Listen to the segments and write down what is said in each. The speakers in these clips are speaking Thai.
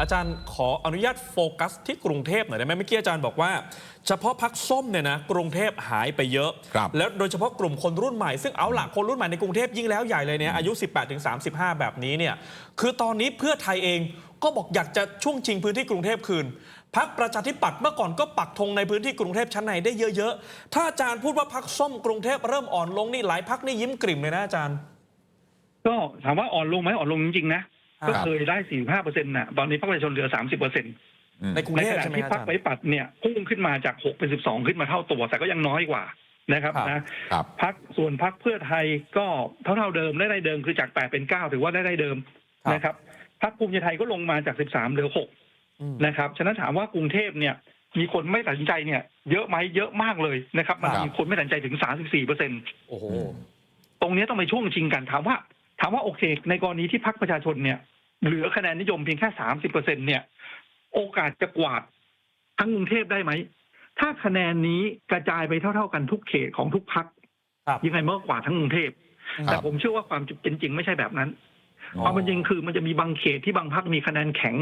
อาจารย์ขออนุญาตโฟกัสที่กรุงเทพหน่อยได้ไหมเมื่อกี้อาจารย์บอกว่า เฉพาะพักส้มเนี่ยนะกรุงเทพหายไปเยอะ ครับแล้วโดยเฉพาะกลุ่มคนรุ่นใหม่ ซึ่งเอาล่ะคนรุ่นใหม่ในกรุงเทพยิ่งแล้วใหญ่เลยเนี่ยอายุ 18ถึง35 แบบนี้เนี่ยคือตอนนี้เพื่อไทยเองก็บอกอยากจะช่วงชิงพื้นที่กรุงเทพคืนพักประชาธิปัตย์เมื่อก่อนก็ปักธงในพื้นที่กรุงเทพชั้นในได้เยอะๆถ้าอาจารย์พูดว่าพักส้มกรุงเทพเริ่มอ่อนลงนี่หลายพักนี่ยิ้มกริ่มเลยนะอาจารย์ ก็ถามว่าอ่อนลงไหมอ่อนลงจริงๆนะครับ ก็เคยได้45เปอร์เซ็นต์นะตอนนี้พรรคประชาชนเหลือ30เปอร์เซ็นต์อืมในกรุงในเทขพณะใช่ไหมที่อาพรรคจารไปย์ปัดเนี่ยพุ่งขึ้นมาจาก6เป็น12ขึ้นมาเท่าตัว แต่ก็ยังน้อยกว่านะครับครับ นะ ครับ พักส่วนพักเพื่อไทยก็เท่าเท่าๆเดิมได้ได้เดิมคือจาก8เป็น9ถือว่าได้ได้เดิมครับ นะครับพักภูมิใจไทยก็ลงมาจาก13เหลืออืม6นะครับฉะนั้นถามว่ากรุงเทพเนี่ยมีคนไม่ตัดสินใจเนี่ยเยอะไหมเยอะมากเลยนะครับมันครับ มีคนไม่ตัดสินใจถึง34เปอร์เซ็นต์โอ้โห ตรงนี้ต้องไปช่วงชิงกันถามว่า ถามว่าโอเค ในกรณีที่พรรคประชาชนเนี่ย เหลือคะแนนนิยมเพียงแค่สามสิบเปอร์เซ็นเนี่ย โอกาสจะกวาดทั้งกรุงเทพได้ไหม ถ้าคะแนนนี้กระจายไปเท่า ๆ กันทุกเขตของทุกพรรคครับยังไงมันก็กวาดทั้งกรุงเทพครับแต่ผมเชื่อว่าความเป็นจริงไม่ใช่แบบนั้นความเป็นจริงคือมันจะมีบางเขตที่บางพรรคมีคะแนนแข็ง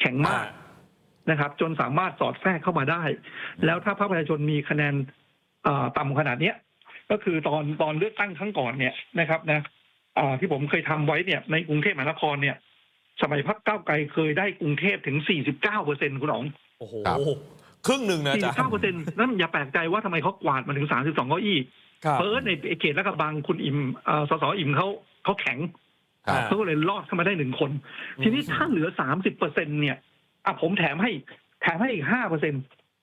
แข็งมากนะครับ จนสามารถสอดแทรกเข้ามาได้ แล้วถ้าพรรคประชาชนมีคะแนนเอ่อต่ำขนาดเนี้ย ก็คือตอนตอนเลือกตั้งครั้งก่อนเนี่ยนะครับนะอ่าที่ผมเคยทำไว้เนี่ยในกรุงเทพมหานครเนี่ย สมัยพรรคก้าวไกลเคยได้กรุงเทพถึง 49เปอร์เซ็นคุณอ๋องโอ้โหครับ ครึ่งหนึ่งนะอาจารย์49เปอร์เซ็นต์นั่นอย่าแปลกใจว่าทำไมเขากวาดมาถึง 32เก้าอี้ครับ เพราะในเขตและกระบังคุณอิมเอ่อสสอิมเขาเขาแข็งครับ เขาก็เลยรอดเข้ามาได้หนึ่งคนอืมทีนี้ถ้าเหลือ 30เปอร์เซ็นเนี่ยอะผมแถมให้แถมให้อีก5เปอร์เซ็น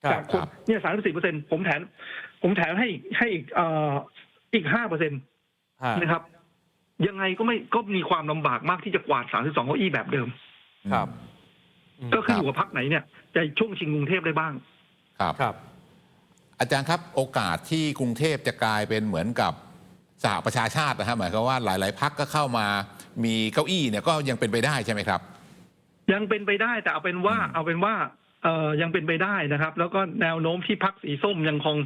ครับจากคนครับ เนี่ยสามสิบเปอร์เซ็นผมแถมผมแถมให้ให้อีกเอ่ออีกห้าเปอร์เซ็นฮะ นะครับ ยังไงก็ไม่ก็มีความลำบากมากที่จะกวาดสามสิบสองเก้าอี้แบบเดิม ครับก็ขึ้นอยู่กับพักไหนเนี่ยจะช่วงชิงกรุงเทพได้บ้าง ครับ ครับ อาจารย์ครับโอกาสที่กรุงเทพจะกลายเป็นเหมือนกับสหประชาชาตินะฮะหมายความว่าหลาย ๆ พักก็เข้ามามีเก้าอี้เนี่ยก็ยังเป็นไปได้ใช่ไหมครับ ยังเป็นไปได้แต่เอาเป็นว่า เอาเป็นว่าเอ่อยังเป็นไปได้นะครับ แล้วก็แนวโน้มที่พักสีส้มยังคง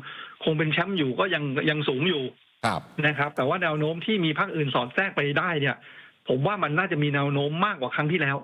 คงเป็นแชมป์อยู่ก็ยังยังสูงอยู่ ครับนะครับ แต่ว่าแนวโน้มที่มีภาคอื่นสอดแทรกไปได้เนี่ย ผมว่ามันน่าจะมีแนวโน้มมากกว่าครั้งที่แล้ว